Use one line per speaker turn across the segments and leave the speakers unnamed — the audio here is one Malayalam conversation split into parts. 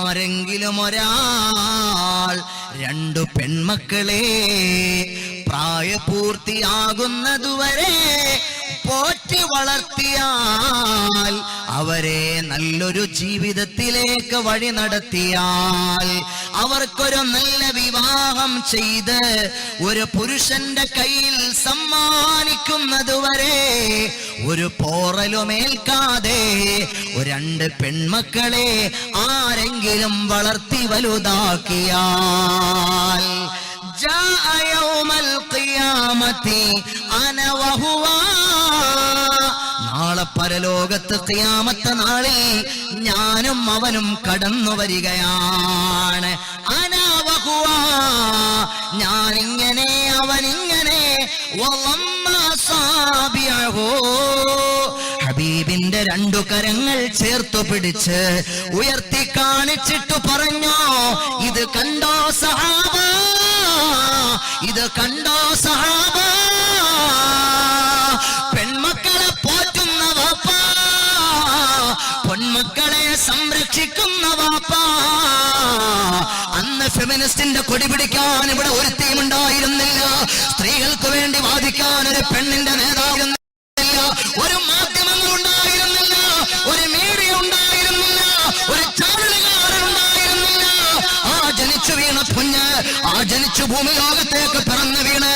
ആരെങ്കിലും ഒരാൾ രണ്ടു പെൺമക്കളെ പ്രായപൂർത്തിയാകുന്നതുവരെ പോറ്റി വളർത്തിയാൽ അവരെ നല്ലൊരു ജീവിതത്തിലേക്ക് വഴി നടത്തിയാൽ അവർക്കൊരു നല്ല വിവാഹം ചെയ്ത് ഒരു പുരുഷന്റെ കയ്യിൽ സമ്മാനിക്കുന്നതുവരെ ഒരു പോറലുമേൽക്കാതെ രണ്ട് പെൺമക്കളെ ആരെങ്കിലും വളർത്തി വലുതാക്കിയാൽ ജാ യൗമൽ അന നാളെ പരലോകത്ത് ഖിയാമത്ത് നാളിൽ ഞാനും അവനും കടന്നു വരികയാണ്. അനാവഹുവ ഞാനിങ്ങനെ അവനിങ്ങനെ. ഹബീബിന്റെ രണ്ടു കരങ്ങൾ ചേർത്തു പിടിച്ച് ഉയർത്തി കാണിച്ചിട്ടു പറഞ്ഞോ ഇത് കണ്ടോ സഹാബ? ഇത് കണ്ടോ സഹാബ? സംരക്ഷിക്കുന്ന വാപ്പ. അന്ന് ഫെമിനിസ്റ്റിന്റെ കൊടി പിടിക്കാൻ ഇവിടെ ഒരു ഉണ്ടായിരുന്നില്ല. സ്ത്രീകൾക്ക് വേണ്ടി വാദിക്കാൻ ഒരു പെണ്ണിന്റെ നേതാവിരുന്നില്ല. ഒരു മാധ്യമങ്ങൾ ഉണ്ടായിരുന്നില്ല. ഒരു മീഡിയ ഉണ്ടായിരുന്നില്ല. ഒരു ചാനലുകാരൻ ഉണ്ടായിരുന്നില്ല. ആ ജനിച്ചു വീണ കുഞ്ഞ് ആ ജനിച്ചു ഭൂമി ലോകത്തേക്ക് പിറന്നു വീണ്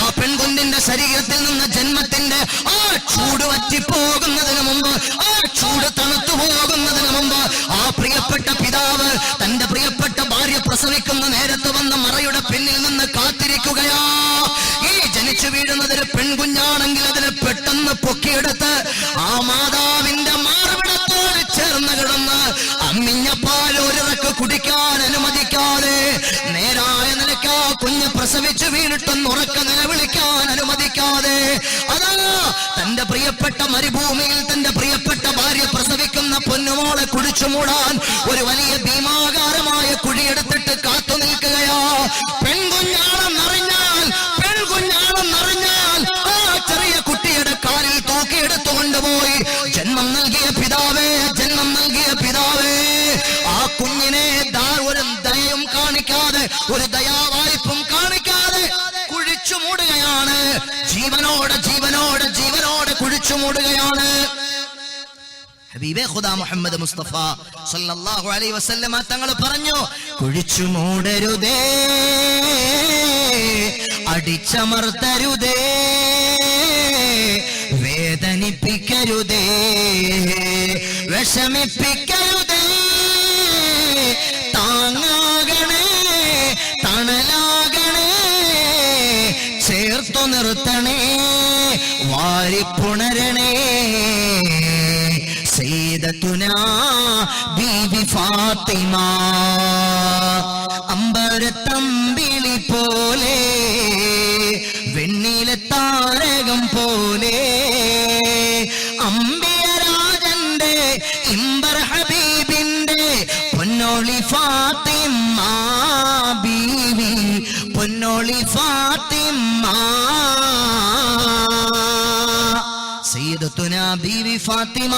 ആ പെൺകുഞ്ഞിന്റെ ശരീരത്തിൽ നിന്ന് ജന്മത്തിന്റെ ആ ചൂട് വറ്റിപ്പോകുന്നതിന് മുമ്പ് ആ ചൂട് തണുത്തു പോകുന്നതിന് മുമ്പ് ആ പ്രിയപ്പെട്ട പിതാവ് തന്റെ പ്രിയപ്പെട്ട ഭാര്യ പ്രസവിക്കുന്ന നേരത്ത് വന്ന മറയുടെ പിന്നിൽ നിന്ന് കാത്തിരിക്കുകയാ. ഈ ജനിച്ചു വീഴുന്നത് ഒരു പെൺകുഞ്ഞാണെങ്കിൽ അതിനെ പെട്ടെന്ന് പൊക്കിയെടുത്ത് ആ മാതാവിന്റെ മാർവിടത്തോട് ചേർന്ന് കിടന്ന് അമ്മിഞ്ഞ പാൽ ഒരിറക്ക് കുടിക്കാൻ ആ കുഞ്ഞ് പ്രസവിച്ചു വീണിട്ടൊന്ന് ഉറക്ക നിലവിളിക്കാൻ അനുവദിക്കാതെ അതാ തന്റെ പ്രിയപ്പെട്ട മരുഭൂമിയിൽ തന്റെ പ്രിയപ്പെട്ട ഭാര്യ പ്രസവിക്കുന്ന പൊന്നുമോളെ കുടിച്ചു മൂടാൻ ഒരു വലിയ ഭീമാകാരമായ കുഴിയെടുത്തിട്ട് കാത്തു നിൽക്കുകയാ. പെൺകുഞ്ഞാണെന്നറിഞ്ഞാൽ പെൺകുഞ്ഞാണെന്നറിഞ്ഞാൽ ആ ചെറിയ കുട്ടിയുടെ കാലിൽ തൂക്കിയെടുത്തു കൊണ്ടുപോയി ജന്മം നൽകിയ പിതാവേ ജന്മം നൽകിയ പിതാവേ. ആ കുഞ്ഞിനെ ദാ ഒരു ദയയും കാണിക്കാതെ ഒരു ജീവനോടെ ജീവനോട് ജീവനോടെ കുഴിച്ചു മൂടുകയാണ്. ഖുദാ മുഹമ്മദ് മുസ്തഫ സല്ലല്ലാഹു അലൈഹി വസല്ലമ തങ്ങൾ പറഞ്ഞു കുഴിച്ചു മൂടരുതേ അടിച്ചമർത്തരുതേ വേദനിപ്പിക്കരുതേ വിഷമിപ്പിക്കരുതേ താങ്ങാകണേ തണലാകണേ ചേർത്തു നിർത്തണേ വാരിപ്പുണരണേ സീതത്തുന ബീവി ഫാത്തിമ. അമ്പരത്തമ്പിളി പോലെ വെണ്ണിലെ താരകം പോലെ. അമ്പിയരാജന്റെ ഇമ്പർ ഹബീബിന്റെ പൊന്നോളി ഫാത്തിമ ബീവി പൊന്നോളി ഫാത്തിമ. ബീവി ഫാത്തിമ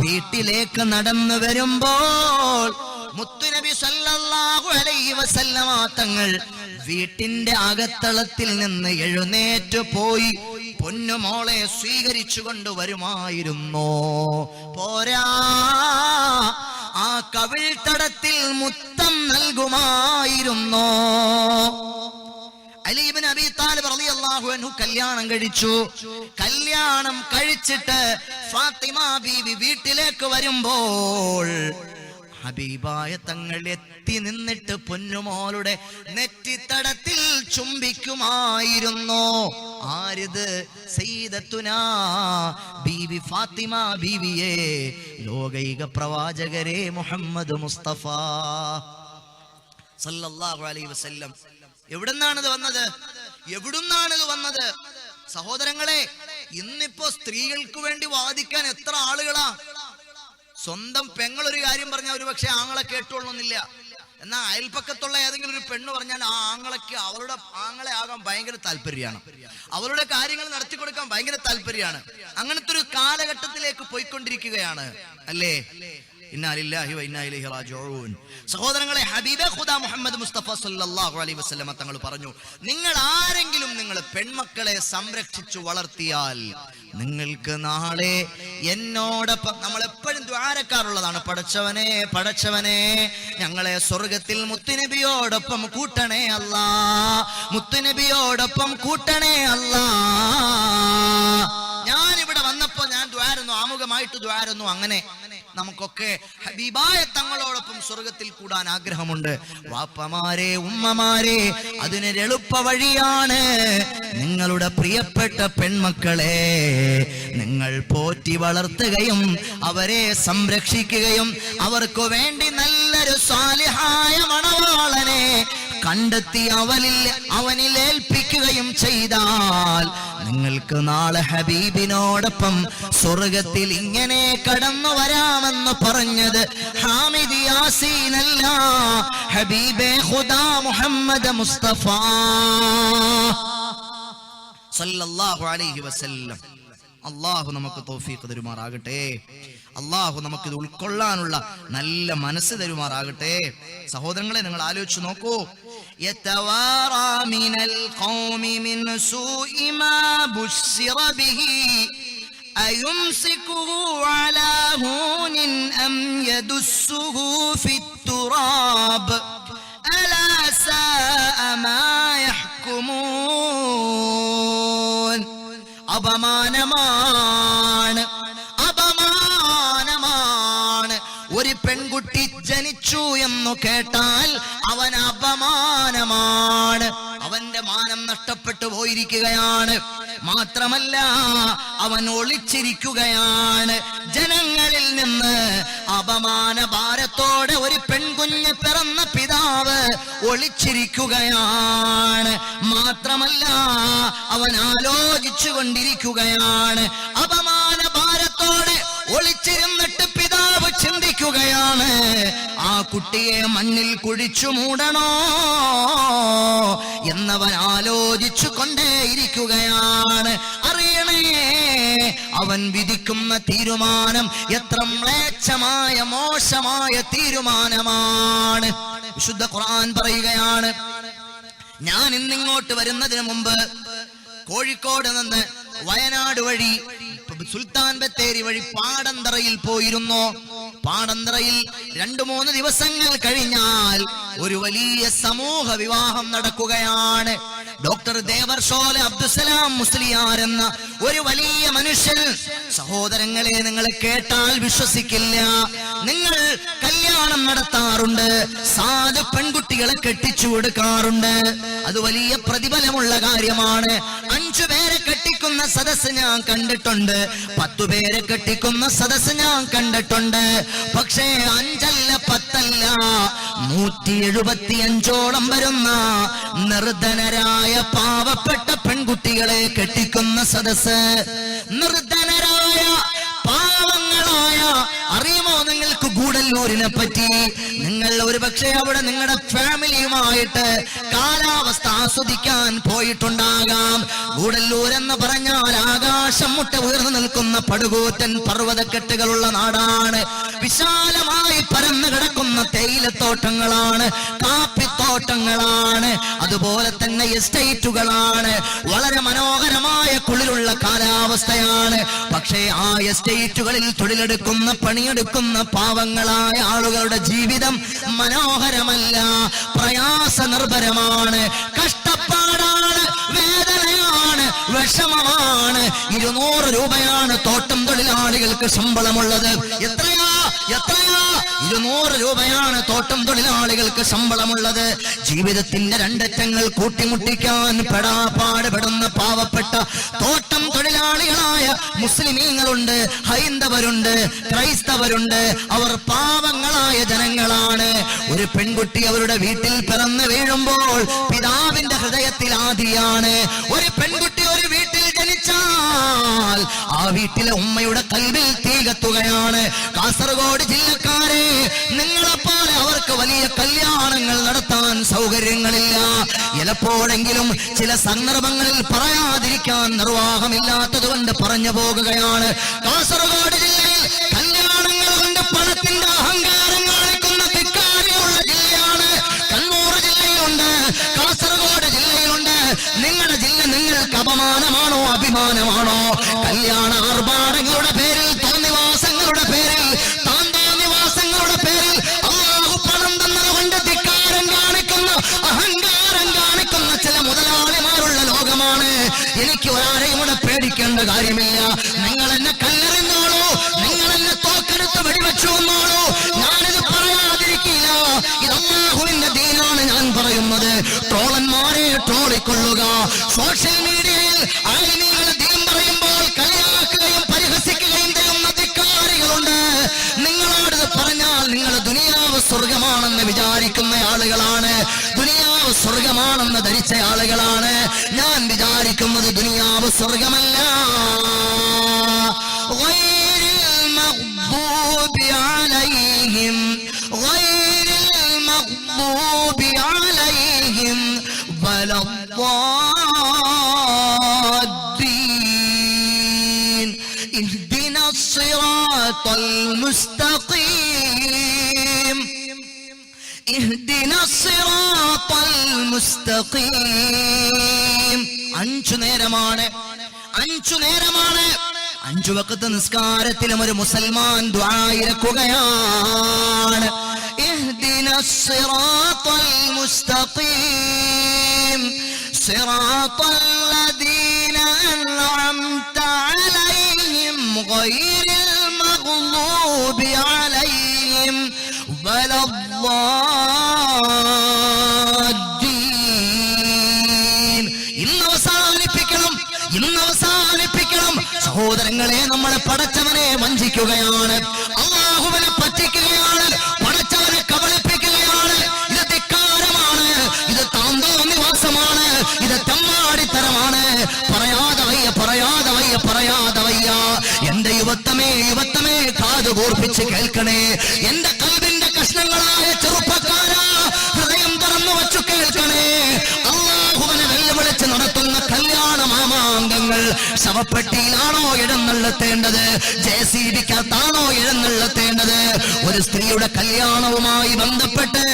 വീട്ടിലേക്ക് നടന്നു വരുമ്പോൾ മുത്തുനബി സല്ലല്ലാഹു അലൈഹി വസല്ലമ തങ്ങൾ വീട്ടിന്റെ അകത്തളത്തിൽ നിന്ന് എഴുന്നേറ്റ് പോയി പൊന്നുമോളെ സ്വീകരിച്ചു കൊണ്ടുവരുമായിരുന്നു പോരാ ആ കവിൾത്തടത്തിൽ മുത്തം നൽകുമായിരുന്നു. അലീബിൻ അബി താലിബ് റളിയല്ലാഹു അൻഹു കല്യാണം കഴിച്ചു. കല്യാണം കഴിച്ചിട്ട് ഫാത്തിമ ബീവി വീട്ടിലേക്ക് വരുമ്പോൾ ഹബീബായ തങ്ങൾ എത്തി നിന്നിട്ട് പൊന്നുമോളുടെ നെറ്റിത്തടത്തിൽ ചുംബിക്കുമായിരുന്നു. ആരിത്? സയ്യിദത്തുന ബീവി ഫാത്തിമ ബീവിയെ ലോകൈക പ്രവാചകരെ മുഹമ്മദ് മുസ്തഫ. സല്ലല്ലാഹു അലൈഹി വസല്ലം എവിടുന്നാണ് ഇത് വന്നത്? എവിടുന്നാണ് ഇത് വന്നത്? സഹോദരങ്ങളെ ഇന്നിപ്പോ സ്ത്രീകൾക്ക് വേണ്ടി വാദിക്കാൻ എത്ര ആളുകളാ? സ്വന്തം പെങ്ങൾ ഒരു കാര്യം പറഞ്ഞാൽ ഒരു പക്ഷെ ആങ്ങളെ കേട്ടുകൊള്ളുന്നില്ല എന്നാൽ അയൽപ്പക്കത്തുള്ള ഏതെങ്കിലും ഒരു പെണ്ണ് പറഞ്ഞാൽ ആ ആങ്ങളയ്ക്ക് അവളുടെ ആങ്ങളെ ആകാൻ ഭയങ്കര താല്പര്യമാണ്. അവരുടെ കാര്യങ്ങൾ നടത്തി കൊടുക്കാൻ ഭയങ്കര താല്പര്യമാണ്. അങ്ങനത്തെ ഒരു കാലഘട്ടത്തിലേക്ക് പോയിക്കൊണ്ടിരിക്കുകയാണ്. അല്ലേ? സഹോദരങ്ങളെ മുഹമ്മദ് മുസ്തഫ തങ്ങൾ പറഞ്ഞു നിങ്ങൾ ആരെങ്കിലും നിങ്ങൾ പെൺമക്കളെ സംരക്ഷിച്ചു വളർത്തിയാൽ നിങ്ങൾക്ക് നാളെ എന്നോടൊപ്പം നമ്മൾ എപ്പോഴും ദ്വാരക്കാറുള്ളതാണ്. പടച്ചവനെ പടച്ചവനെ ഞങ്ങളെ സ്വർഗത്തിൽ മുത്തുനബിയോടൊപ്പം കൂട്ടണേ അല്ല മുത്തുനബിയോടൊപ്പം കൂട്ടണേ അല്ല. ഞാനിവിടെ വന്നപ്പോ ഞാൻ ദ്വാരുന്നു ആമുഖമായിട്ട് ദ്വാരുന്നു അങ്ങനെ നമുക്കൊക്കെ ഹബീബായ തങ്ങളോടൊപ്പം സ്വർഗത്തിൽ കൂടാൻ ആഗ്രഹമുണ്ട്. വാപ്പമാരെ ഉമ്മമാരെ അതിനൊരു എളുപ്പ വഴിയാണ് നിങ്ങളുടെ പ്രിയപ്പെട്ട പെൺമക്കളെ. നിങ്ങൾ പോറ്റി വളർത്തുകയും അവരെ സംരക്ഷിക്കുകയും അവർക്ക് വേണ്ടി നല്ലൊരു സ്വാലിഹായ മണവാളനെ കണ്ടെത്തി അവനിൽ അവനിൽ ഏൽപ്പിക്കുകയും ചെയ്താൽ നിങ്ങൾക്ക് നാളെ ഹബീബിനോടൊപ്പം സ്വർഗത്തിൽ ഇങ്ങനെ കടന്നു വരാമെന്ന് പറഞ്ഞത് ഹാമിദ് യാസീനല്ല ഹബീബെ ഖുദാ മുഹമ്മദ് മുസ്തഫ. സല്ലല്ലാഹു അലൈഹി വസല്ലം. അള്ളാഹു നമുക്ക് തൗഫീഖ് തരുമാറാകട്ടെ അള്ളാഹു നമുക്ക് ഇത് ഉൾക്കൊള്ളാനുള്ള നല്ല മനസ്സ് തരുമാറാകട്ടെ സഹോദരങ്ങളെ നിങ്ങൾ ആലോചിച്ച് നോക്കൂ يتوارى من القوم من سوء ما بشر به أيمسكه على هون أم يدسه في التراب ألا ساء ما يحكمون അപമാനമാണ്. അപമാനമാണ്. ഒരു പെൺകുട്ടി ജനിച്ചു എന്നു കേട്ടാൽ അവൻ അപമാനമാണ്. അവന്റെ മാനം നഷ്ടപ്പെട്ടു പോയിരിക്കുകയാണ്. മാത്രമല്ല അവൻ ഒളിച്ചിരിക്കുകയാണ്. ജനങ്ങളിൽ നിന്ന് അപമാന ഭാരത്തോടെ ഒരു പെൺകുഞ്ഞ് പിറന്ന പിതാവ് ഒളിച്ചിരിക്കുകയാണ്. മാത്രമല്ല അവൻ ആലോചിച്ചു കൊണ്ടിരിക്കുകയാണ് അപമാന ഭാരത്തോടെ ഒളിച്ചിരുന്നിട്ട് ചിന്തിക്കുകയാണ് ആ കുട്ടിയെ മണ്ണിൽ കുഴിച്ചു മൂടണോ എന്നവൻ ആലോചിച്ചു കൊണ്ടേയിരിക്കുകയാണ് അറിയണേ അവൻ വിധിക്കുന്ന തീരുമാനം എത്ര മ്ലേച്ഛമായ മോശമായ തീരുമാനമാണ്. വിശുദ്ധ ഖുർആൻ പറയുകയാണ് ഞാൻ ഇന്നിങ്ങോട്ട് വരുന്നതിന് മുമ്പ് കോഴിക്കോട് നിന്ന് വയനാട് വഴി സുൽത്താൻ ബത്തേരി വഴി പാടന്തറയിൽ പോയിരുന്നു? പാടന്തറയിൽ രണ്ടു മൂന്ന് ദിവസങ്ങൾ കഴിഞ്ഞാൽ ഒരു വലിയ സമൂഹ വിവാഹം നടക്കുകയാണ്. ഡോക്ടർ ദേവർഷോല അബ്ദുസലാം മുസ്ലിയാർ എന്ന ഒരു വലിയ മനുഷ്യൻ. സഹോദരങ്ങളെ നിങ്ങൾ കേട്ടാൽ വിശ്വസിക്കില്ല. നിങ്ങൾ കല്യാണം നടത്താറുണ്ട് സാധു പെൺകുട്ടികളെ കെട്ടിച്ചു കൊടുക്കാറുണ്ട്. അത് വലിയ പ്രതിഫലമുള്ള കാര്യമാണ്. അഞ്ചു പേരെ കെട്ടിക്കുന്ന സദസ് ഞാൻ കണ്ടിട്ടുണ്ട്. പത്തു പേരെ കെട്ടിക്കുന്ന സദസ് ഞാൻ കണ്ടിട്ടുണ്ട്. പക്ഷേ അഞ്ചല്ല പത്തല്ല നൂറ്റി എഴുപത്തി അഞ്ചോളം വരുന്ന നിർധനരായ പാവപ്പെട്ട പെൺകുട്ടികളെ കെട്ടിക്കുന്ന സദസ് നിർധനരായ ഗൂഡല്ലൂരിനെ പറ്റി നിങ്ങൾ ഒരു പക്ഷേ അവിടെ നിങ്ങളുടെ ഫാമിലിയുമായിട്ട് കാലാവസ്ഥ ആസ്വദിക്കാൻ പോയിട്ടുണ്ടാകാം. ഗൂഡല്ലൂർ എന്ന് പറഞ്ഞാൽ ആകാശം മുട്ട ഉയർന്നു നിൽക്കുന്ന പടുകൂറ്റൻ പർവതക്കെട്ടുകളുള്ള നാടാണ്. വിശാലമായി പരന്നു കിടക്കുന്ന തേയിലത്തോട്ടങ്ങളാണ്. കാപ്പിത്തോട്ടങ്ങളാണ് അതുപോലെ തന്നെ എസ്റ്റേറ്റുകളാണ്. വളരെ മനോഹരമായ കുളിരുള്ള കാലാവസ്ഥയാണ്. പക്ഷേ ആ എസ്റ്റേറ്റുകളിൽ തൊഴിലെടുക്കുന്ന പണിയെടുക്കുന്ന പാവങ്ങളായ ആളുകളുടെ ജീവിതം മനോഹരമല്ല. പ്രയാസ നിർഭരമാണ് കഷ്ടപ്പാടാണ്. വേദനയാണ്. വിഷമമാണ്. ഇരുന്നൂറ് രൂപയാണ് തോട്ടം തൊഴിലാളികൾക്ക് ശമ്പളമുള്ളത്. എത്രയാ എത്രയാ? ഇരുന്നൂറ് രൂപയാണ് തോട്ടം തൊഴിലാളികൾക്ക് ശമ്പളമുള്ളത്. ജീവിതത്തിന്റെ രണ്ടറ്റങ്ങൾ കൂട്ടിമുട്ടിക്കാൻ പെടാപ്പാടുപെടുന്ന പാവപ്പെട്ട തോട്ടം തൊഴിലാളികളായ മുസ്ലിമീങ്ങളുണ്ട് ഹൈന്ദവരുണ്ട് ക്രൈസ്തവരുണ്ട്. അവർ പാവങ്ങളായ ജനങ്ങളാണ്. ഒരു പെൺകുട്ടി അവരുടെ വീട്ടിൽ പിറന്നു വീഴുമ്പോൾ പിതാവിന്റെ ഹൃദയത്തിൽ ആദിയാണ്. ഒരു പെൺകുട്ടി ആ വീട്ടിലെ ഉമ്മയുടെ കൽവിൽ തീ കത്തുകയാണ്. കാസർഗോഡ് ജില്ലക്കാരെ നിങ്ങളെപ്പോലെ അവർക്ക് വലിയ കല്യാണങ്ങൾ നടത്താൻ സൗകര്യങ്ങളില്ല. ചിലപ്പോഴെങ്കിലും ചില സന്ദർഭങ്ങളിൽ പറയാതിരിക്കാൻ നിർവാഹമില്ലാത്തത് കൊണ്ട് പറഞ്ഞു പോകുകയാണ്. കാസർഗോഡ് നിങ്ങളുടെ ജില്ല നിങ്ങൾക്ക് അപമാനമാണോ അഭിമാനമാണോ? കല്യാണ ആർഭാടങ്ങളുടെ പേരിൽ തോന്നിവാസങ്ങളുടെ പേരിൽ താന്താനിവാസങ്ങളുടെ പേരിൽ അള്ളാഹു പണം തന്നതുകൊണ്ട് ധിക്കാരം കാണിക്കുന്ന അഹങ്കാരം കാണിക്കുന്ന ചില മുതലാളിമാരുള്ള ലോകമാണ്. എനിക്ക് ഒരാരെയും കൂടെ പേടിക്കേണ്ട കാര്യമില്ല. നിങ്ങൾ എന്നെ ട്രോളിക്കൊള്ളുക സോഷ്യൽ മീഡിയയിൽ ആലിമീകളെ ദീൻ പറയുമ്പോൾ കളിയാക്കുകയും പരിഹസിക്കുകയും ചെയ്യുന്ന ധിക്കാരികളുണ്ട് നിങ്ങളോട് പറഞ്ഞാൽ നിങ്ങൾ ദുനിയാവ് സ്വർഗമാണെന്ന് വിചാരിക്കുന്ന ആളുകളാണ് ദുനിയാവ് സ്വർഗമാണെന്ന് ധരിച്ച ആളുകളാണ് ഞാൻ വിചാരിക്കുന്നത് ദുനിയാവ് സ്വർഗമല്ല غير المغضوب عليهم غير المغضوب عليهم ولا الضالين اهدنا الصراط المستقيم اهدنا الصراط المستقيم അഞ്ചു നേരമാണ് അഞ്ചു നേരമാണ് അഞ്ചു വക്കത്ത് നിസ്കാരത്തിലും ഒരു മുസൽമാൻ ദ്വായിരക്കുകയാണ് اهدنا الصراط المستقيم صراط الذين أنعمت عليهم غير المغضوب عليهم ولا الضالين ഇന്ന് അവസാനിപ്പിക്കണം ഇന്ന് അവസാനിപ്പിക്കണം സഹോദരങ്ങളെ നമ്മുടെ പടച്ചവനെ വഞ്ചിക്കുകയാണ് അള്ളാഹുവിനെ പറ്റിക്കുകയാണ് യുവത്തമേ യുവത്തമേ കാത് കൂർപ്പിച്ച് കേൾക്കണേ. എന്റെ കൽവിന്റെ കഷ്ണങ്ങളായ ചെറുപ്പക്കാര ഹൃദയം തുറന്നു വച്ചു കേൾക്കണേ. അള്ളാഹുവിനെ വെല്ലുവിളിച്ച് നടത്തുന്ന കല്യാണ മാമാങ്കങ്ങൾ ശവപ്പെട്ടിയിലാണോ എഴുന്നള്ളത്തേണ്ടത്? J C ബിക്കകത്താണോ എഴുന്നള്ളത്തേണ്ടത്? ഒരു സ്ത്രീയുടെ കല്യാണവുമായി ബന്ധപ്പെട്ട്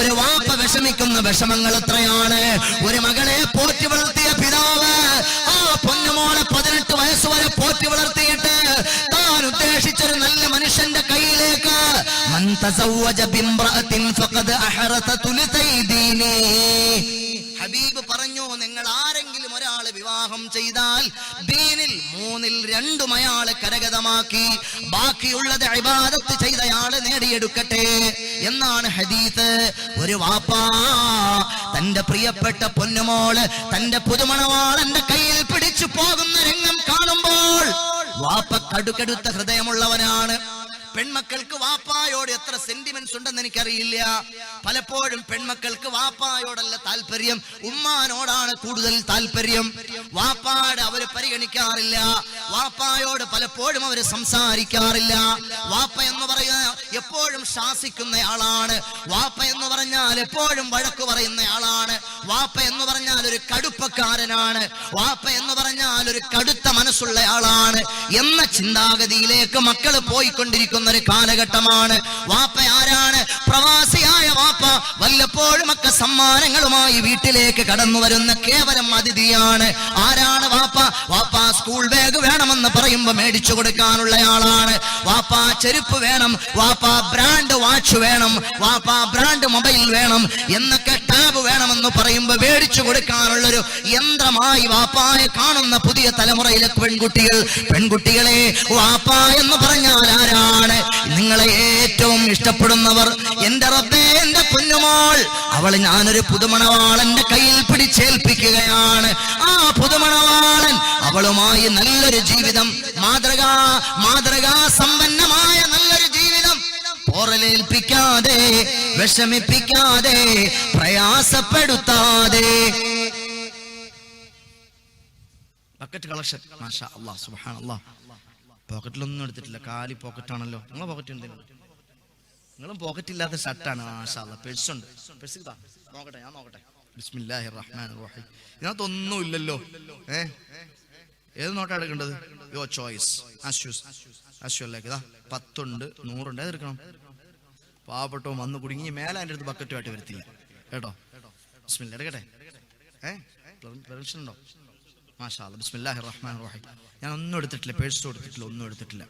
ഒരു വാപ്പ വിഷമിക്കുന്ന വിഷമങ്ങൾ എത്രയാണ്? ഒരു മകളെ പോറ്റി വളർത്തിയ പിതാവ് ആ പൊന്നുമോളെ പതിനെട്ട് വയസ്സ് വരെ പോറ്റി വളർത്തിയിട്ട് മനുഷ്യന്റെ കയ്യിലേക്ക് ഹബീബ് പറഞ്ഞു നിങ്ങൾ ആരെങ്കിലും ഒരാൾ വിവാഹം ചെയ്താൽ ദീനിൽ മൂന്നിൽ രണ്ടും അയാൾ കരഗതമാക്കി ബാക്കിയുള്ളത് ഇബാദത്ത് ചെയ്തയാൾ നേടിയെടുക്കട്ടെ. എന്നാണ് ഹദീത്ത് ഒരു വാപ്പാ തന്റെ പ്രിയപ്പെട്ട പൊന്നുമോൾ തന്റെ പുതുമണവാളന്റെ കയ്യിൽ പിടിച്ചു പോകുന്ന രംഗം കാണുമ്പോൾ വാപ്പ കടുകടുത്ത ഹൃദയമുള്ളവനാണ്. പെൺമക്കൾക്ക് വാപ്പായോട് എത്ര സെന്റിമെന്റ്സ് ഉണ്ടെന്ന് എനിക്കറിയില്ല. പലപ്പോഴും പെൺമക്കൾക്ക് വാപ്പായോടല്ല താല്പര്യം ഉമ്മാനോടാണ് കൂടുതൽ താല്പര്യം. വാപ്പാട് അവർ പരിഗണിക്കാറില്ല. വാപ്പായോട് പലപ്പോഴും അവർ സംസാരിക്കാറില്ല. വാപ്പ എന്ന് പറയുന്ന എപ്പോഴും ശാസിക്കുന്ന ആളാണ് വാപ്പ എന്ന് പറഞ്ഞാൽ എപ്പോഴും വഴക്ക് പറയുന്നയാളാണ്. വാപ്പ എന്ന് പറഞ്ഞാൽ ഒരു കടുപ്പക്കാരനാണ്. വാപ്പ എന്ന് പറഞ്ഞാൽ ഒരു കടുത്ത മനസ്സുള്ള ആളാണ് എന്ന ചിന്താഗതിയിലേക്ക് മക്കൾ പോയിക്കൊണ്ടിരിക്കുന്ന. ഒരു കാലഘട്ടമാണ്. വാപ്പ ആരാണ് പ്രവാസിയായ വാപ്പ വല്ലപ്പോഴും ഒക്കെ സമ്മാനങ്ങളുമായി വീട്ടിലേക്ക് കടന്നു വരുന്ന കേവലം അതിഥിയാണ്. ആരാണ് വാപ്പ? വാപ്പ സ്കൂൾ ബാഗ് വേണമെന്ന് പറയുമ്പോ മേടിച്ചു കൊടുക്കാനുള്ള ആളാണ്. വാപ്പ ചെരുപ്പ് വേണം. വാപ്പ ബ്രാൻഡ് വാച്ച് വേണം. വാപ്പ ബ്രാൻഡ് മൊബൈൽ വേണം. എന്നൊക്കെ ടാബ് വേണമെന്ന് പറയുമ്പോ മേടിച്ചു കൊടുക്കാനുള്ളൊരു യന്ത്രമായി വാപ്പായെ കാണുന്ന പുതിയ തലമുറയിലെ പെൺകുട്ടികൾ. പെൺകുട്ടികളെ വാപ്പ എന്ന് പറഞ്ഞാൽ ആരാണ്? നിങ്ങളെ ഏറ്റവും ഇഷ്ടപ്പെടുന്നവർ. എന്റെ റബ്ബേ എന്റെ കുഞ്ഞുമോൾ അവൾ ഞാനൊരു പുതുമണവാളന്റെ കയ്യിൽ പിടിച്ചേൽപ്പിക്കുകയാണ്. ആ പുതുമണവാളൻ അവളുമായി നല്ലൊരു ജീവിതം മാതൃകാ മാതൃകാ സമ്പന്നമായ നല്ലൊരു ജീവിതം. പോറലേൽപ്പിക്കാതെ വിഷമിപ്പിക്കാതെ പ്രയാസപ്പെടുത്താതെ. ബക്കറ്റ് കളക്ഷൻ മാഷാ പോക്കറ്റിലൊന്നും എടുത്തിട്ടില്ല. കാലി പോക്കറ്റാണല്ലോ നിങ്ങളെ പോക്കറ്റ് എന്തെങ്കിലും നിങ്ങളും പോക്കറ്റ് ഇല്ലാത്ത ഷർട്ടാണ് മാഷാ പെഴ്സുണ്ട് പേഴ്സ് ഇതാ. നോക്കട്ടെ ഞാൻ നോക്കട്ടെ. ബിസ്മില്ലാഹി റഹ്മാൻ റഹീം ഇതിനകത്തൊന്നും ഇല്ലല്ലോ. ഏ? ഏത് നോട്ടാ എടുക്കേണ്ടത്? യോ ചോയ്സ് അശ്വസ് അശ്വല്ലേക്ക് ഇതാ പത്തുണ്ട് നൂറുണ്ട്. ഏതെടുക്കണം പാവപ്പെട്ടോ വന്ന് കുടുങ്ങി മേലെ എന്റെ അടുത്ത് ബക്കറ്റുമായിട്ട് വരുത്തില്ല. കേട്ടോ? ബിസ്മില്ല എടുക്കട്ടെ? ഏ? പെർമിഷൻ ഉണ്ടോ? മാഷാ ബിസ്മില്ലാഹി റഹ്മാൻ റഹീം ഞാൻ ഒന്നും എടുത്തിട്ടില്ല പേഴ്സ് എടുത്തിട്ടില്ല. ഒന്നും എടുത്തിട്ടില്ല.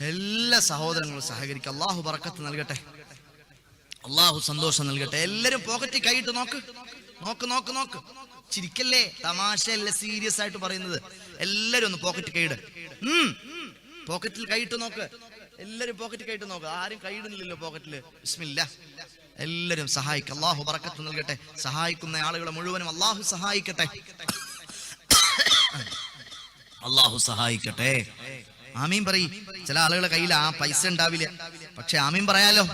എല്ലാ സഹോദരങ്ങളും സഹകരിക്കുക അള്ളാഹു പറക്കത്ത് നൽകട്ടെ. അള്ളാഹു സന്തോഷം നൽകട്ടെ. എല്ലാരും പോക്കറ്റിൽ കൈയിട്ട് നോക്ക്. നോക്ക് നോക്ക് നോക്ക്. ചിരിക്കല്ലേ? തമാശയല്ല? സീരിയസ് ആയിട്ട് പറയുന്നത്. എല്ലാരും ഒന്ന് പോക്കറ്റ് കൈയിട് പോക്കറ്റിൽ കൈയിട്ട് നോക്ക്. എല്ലാരും പോക്കറ്റ് കൈയിട്ട് നോക്ക്. ആരും കൈയിടുന്നില്ലല്ലോ പോക്കറ്റിൽ ബിസ്മില്ല. എല്ലാരും സഹായിക്കും. അള്ളാഹു പറക്കത്ത് നൽകട്ടെ. സഹായിക്കുന്ന ആളുകളെ മുഴുവനും അള്ളാഹു സഹായിക്കട്ടെ. അള്ളാഹു സഹായിക്കട്ടെ. ആമീൻ പറയും. ചില ആളുകളെ കയ്യിൽ ആ പൈസ ഉണ്ടാവില്ല. പക്ഷെ ആമീൻ പറയാലോ?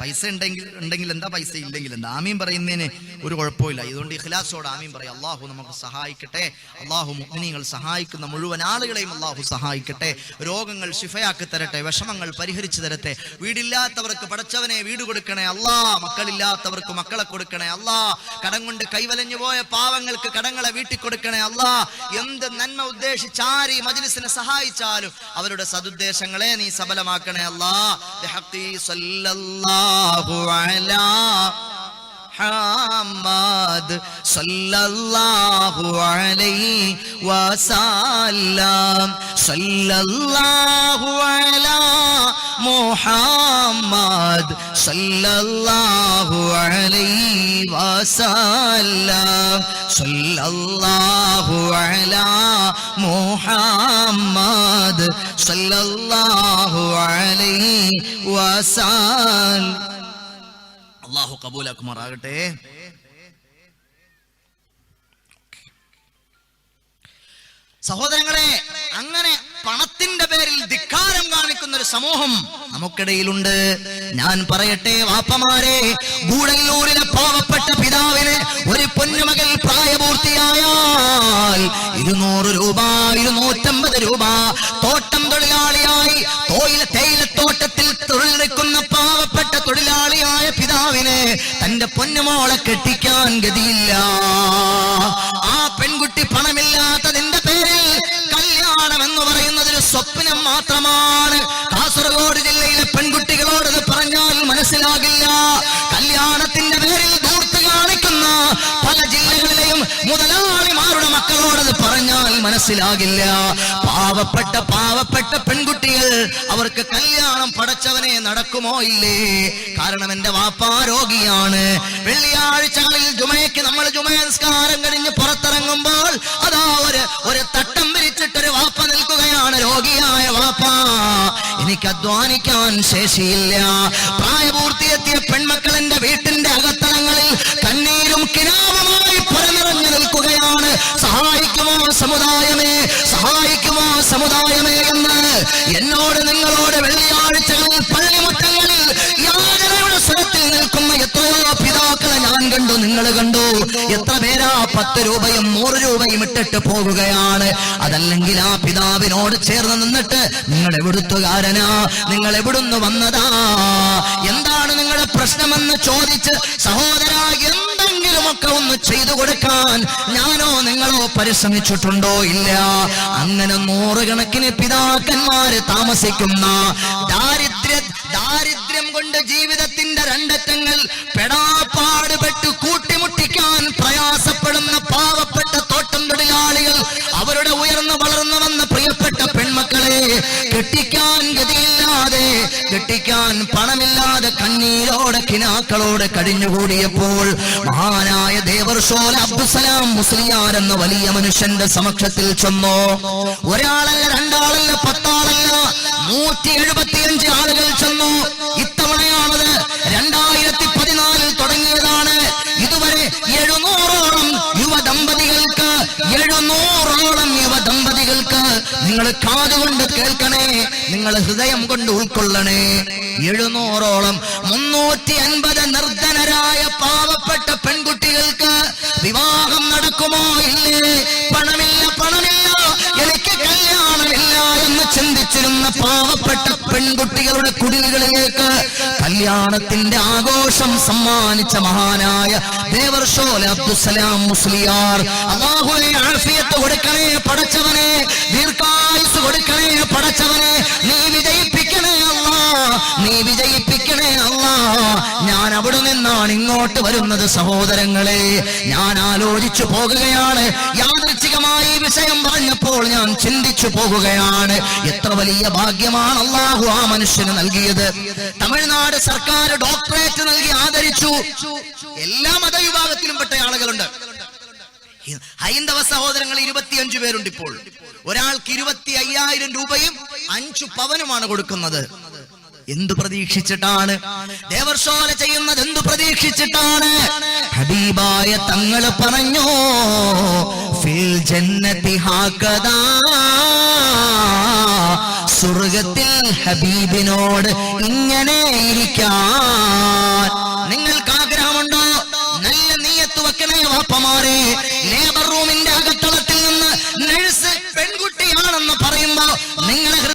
പൈസ ഉണ്ടെങ്കിൽ ഉണ്ടെങ്കിൽ എന്താ പൈസ? ഇല്ലെങ്കിൽ എന്താ? ആമീൻ പറയുന്നതിന് ഒരു കുഴപ്പമില്ല. ഇതുകൊണ്ട് ഇഖ്ലാസോട് ആമീൻ പറയാം. അള്ളാഹു നമുക്ക് സഹായിക്കട്ടെ. അള്ളാഹു മുഗ്നികൾ സഹായിക്കുന്ന മുഴുവൻ ആളുകളെയും അള്ളാഹു സഹായിക്കട്ടെ. രോഗങ്ങൾ ശിഫയാക്കി തരട്ടെ. വിഷമങ്ങൾ പരിഹരിച്ചു തരട്ടെ. വീടില്ലാത്തവർക്ക് പടച്ചവനെ വീട് കൊടുക്കണേ അല്ലാ. മക്കളില്ലാത്തവർക്ക് മക്കളെ കൊടുക്കണേ അല്ലാ. കടം കൊണ്ട് കൈവലഞ്ഞു പോയ പാവങ്ങൾക്ക് കടങ്ങളെ വീട്ടിൽ കൊടുക്കണേ അല്ലാ. എന്ത് നന്മ ഉദ്ദേശിച്ച് ആര് ഈ മജ്ലിസിനെ സഹായിച്ചാലും അവരുടെ സതുദ്ദേശങ്ങളെ നീ സബലമാക്കണേ അല്ലാ. ഉമ്മത്തി സല്ലല്ലാഹു അലാ ഹമ്മദ് സല്ലല്ലാഹു അലൈഹി വസല്ലം. സല്ലല്ലാഹു അലാ മുഹമ്മദ് സല്ലല്ലാഹു അലൈഹി വസല്ലം. സല്ലല്ലാഹു അലാ മുഹമ്മദ് സല്ലല്ലാഹു അലൈഹി വസല്ലം. അള്ളാഹു കബൂലാക്കുമാറാകട്ടെ. സഹോദരങ്ങളെ അങ്ങനെ പണത്തിന്റെ പേരിൽ ധിക്കാരം കാണിക്കുന്ന ഒരു സമൂഹം നമുക്കിടയിലുണ്ട്. ഞാൻ പറയട്ടെ വാപ്പമാരെ ഗൂഡല്ലൂരിലെ പാവപ്പെട്ട പിതാവിന് ഒരു പൊന്നുമകൾ പ്രായപൂർത്തിയായാൽ ഇരുന്നൂറ് രൂപ ഇരുന്നൂറ്റമ്പത് രൂപ തോട്ടം തൊഴിലാളിയായി തോയില തേയിലത്തോട്ടത്തിൽ തൊഴിലെടുക്കുന്ന പാവപ്പെട്ട തൊഴിലാളിയായ പിതാവിന് തന്റെ പൊന്നുമോളെ കെട്ടിക്കാൻ ഗതിയില്ല. ആ പെൺകുട്ടി പണമില്ലാത്തതിന്റെ പേരിൽ കല്യാണം എന്ന് പറയുന്നത് സ്വപ്നം മാത്രമാണ്. കാസർഗോഡ് ജില്ലയിലെ പെൺകുട്ടികളോട് പറഞ്ഞാൽ മനസ്സിലാകില്ല. കല്യാണത്തിന്റെ പേരിൽ ദൂർത്ത് കാണിക്കുന്ന പല ജില്ലകളിലെയും മുതലാളിമാരുടെ മക്കളോടത് പറഞ്ഞാൽ മനസ്സിലാകില്ല. പാവപ്പെട്ട പാവപ്പെട്ട പെൺകുട്ടികൾ അവർക്ക് കല്യാണം പടച്ചവനെ നടക്കുമോ ഇല്ലേ? കാരണം എന്റെ വാപ്പാ രോഗിയാണ്. വെള്ളിയാഴ്ചകളിൽ ജുമയ്ക്ക് നമ്മൾ ജുമയസ്കാരം കഴിഞ്ഞ് പുറത്തിറങ്ങുമ്പോൾ അതാ ഒരു ഒരു തട്ടം വിരിച്ചിട്ടൊരു വാപ്പ നിൽക്കുകയാണ് രോഗിയായ വാപ്പ എനിക്ക് അധ്വാനിക്കാൻ ശേഷിയില്ല. പ്രായപൂർത്തിയെത്തിയ പെൺമക്കൾ എന്റെ വീട്ടിന്റെ അകത്തളങ്ങളിൽ കണ്ണീരും കിരാമമായി പുറനിറഞ്ഞു നിൽക്കുകയാണ്. സഹായിക്കുമോ സമുദായമേ? സഹായിക്കുമോ സമുദായമേ എന്ന് എന്നോട് നിങ്ങളോട് വെള്ളിയാഴ്ചകളിൽ പള്ളിമുറ്റങ്ങളിൽ ഞാൻ കണ്ടു നിങ്ങൾ കണ്ടു. എത്ര പേരാ? പത്ത് രൂപയും നൂറ് രൂപയും ഇട്ടിട്ട് പോകുകയാണ്. അതല്ലെങ്കിൽ ആ പിതാവിനോട് ചേർന്ന് നിന്നിട്ട് നിങ്ങൾ എവിടുത്തുകാരനാ? നിങ്ങൾ എവിടുന്ന് വന്നതാ? എന്താണ് നിങ്ങളുടെ പ്രശ്നമെന്ന് ചോദിച്ച് സഹോദര എന്തെങ്കിലുമൊക്കെ ഒന്ന് ചെയ്തു കൊടുക്കാൻ ഞാനോ നിങ്ങളോ പരിശ്രമിച്ചിട്ടുണ്ടോ ഇല്ല? അങ്ങനെ നൂറുകണക്കിന് പിതാക്കന്മാര് താമസിക്കുന്ന ദാരിദ്ര്യ ദാരിദ്ര്യം കൊണ്ട് ജീവിതത്തിന്റെ രണ്ടറ്റങ്ങൾ പെടാപ്പാടുപെട്ട് കൂട്ടിമുട്ടിക്കാൻ പ്രയാസപ്പെടുന്ന പാവപ്പെട്ട തോട്ടം തൊഴിലാളികൾ അവരുടെ ഉയർന്നു വളർന്നു വന്ന പ്രിയപ്പെട്ട പെൺമക്കളെ കെട്ടിക്കാൻ ഗതിയില്ലാതെ കെട്ടിക്കാൻ പണമില്ലാതെ കണ്ണീരോടെ കിനാക്കളോടെ കഴിഞ്ഞുകൂടിയപ്പോൾ മഹാനായ ദേവർഷോല അബ്ദുസലാം മുസ്ലിയാർ എന്ന വലിയ മനുഷ്യന്റെ സമക്ഷത്തിൽ ചെന്നു. ഒരാളല്ല രണ്ടാളല്ല പത്താളല്ല നൂറ്റി എഴുപത്തിയഞ്ച് ആളുകൾ ചെന്നു. എഴുന്നൂറോളം യുവ ദമ്പതികൾക്ക് നിങ്ങൾ കാതുകൊണ്ട് കേൾക്കണേ നിങ്ങൾ ഹൃദയം കൊണ്ട് ഉൾക്കൊള്ളണേ. എഴുന്നൂറോളം മുന്നൂറ്റി അൻപത് നിർധനരായ പാവപ്പെട്ട പെൺകുട്ടികൾക്ക് വിവാഹം നടക്കുമോ ഇല്ലേ? പണമില്ല പണമില്ല എനിക്ക് കല്യാണമില്ല എന്ന് ചിന്തിച്ചിരുന്ന പാവപ്പെട്ട പെൺകുട്ടികളുടെ കുടിലുകളിലേക്ക് കല്യാണത്തിന്റെ ആഘോഷം സമ്മാനിച്ച മഹാനായ ദേവർഷോല അബ്ദുസലാം മുസ്ലിയാർ. അള്ളാഹുവെ ആഫിയത്ത് കൊടുക്കണേ പടച്ചവനെ ദീർഘായുസ് കൊടുക്കണേ പടച്ചവനെ നീ വിജയിപ്പിക്കണേ അല്ലാ നീ വിജയിപ്പിക്കണേ അല്ലാ. ഞാൻ അവിടെ നിന്നാണ് ഇങ്ങോട്ട് വരുന്നത് സഹോദരങ്ങളെ. ഞാൻ ആലോചിച്ചു പോകുകയാണ്. യാദൃച്ഛികമായി വിഷയം പറഞ്ഞപ്പോൾ ഞാൻ ചിന്തിച്ചു പോകുകയാണ്. എത്ര വലിയ ഭാഗ്യമാണ് അള്ളാഹു ആ മനുഷ്യന് നൽകിയത്. തമിഴ്നാട് സർക്കാർ ഡോക്ടറേറ്റ് നൽകി ആദരിച്ചു. എല്ലാ മതവിഭാഗത്തിലും പെട്ട ആളുകളുണ്ട്. ഹൈന്ദവ സഹോദരങ്ങൾ ഇരുപത്തിയഞ്ചു പേരുണ്ട് ഇപ്പോൾ. ഒരാൾക്ക് ഇരുപത്തി അയ്യായിരം രൂപയും അഞ്ചു പവനുമാണ് കൊടുക്കുന്നത്. എന്തു പ്രതീക്ഷിച്ചിട്ടാണ്? ദേവർശോല ചെയ്യുന്നത് എന്തു പ്രതീക്ഷിച്ചിട്ടാണ്? ഹബീബായ തങ്ങൾ പറഞ്ഞു ഫിൽ ജന്നതി ഹാക്കദാ സ്വർഗത്തിൽ ഹബീബിനോട് ഇങ്ങനെ ഇരിക്കാൻ. നിങ്ങൾക്ക് ആഗ്രഹമുണ്ടോ? നല്ല നീയത്ത് വെക്കണേ വാപ്പമാരെ. ലേബർ റൂമിന്റെ അകത്തളത്തിൽ നിന്ന് നഴ്സ് പെൺകുട്ടിയാണെന്ന് പറയുമ്പോ നിങ്ങൾ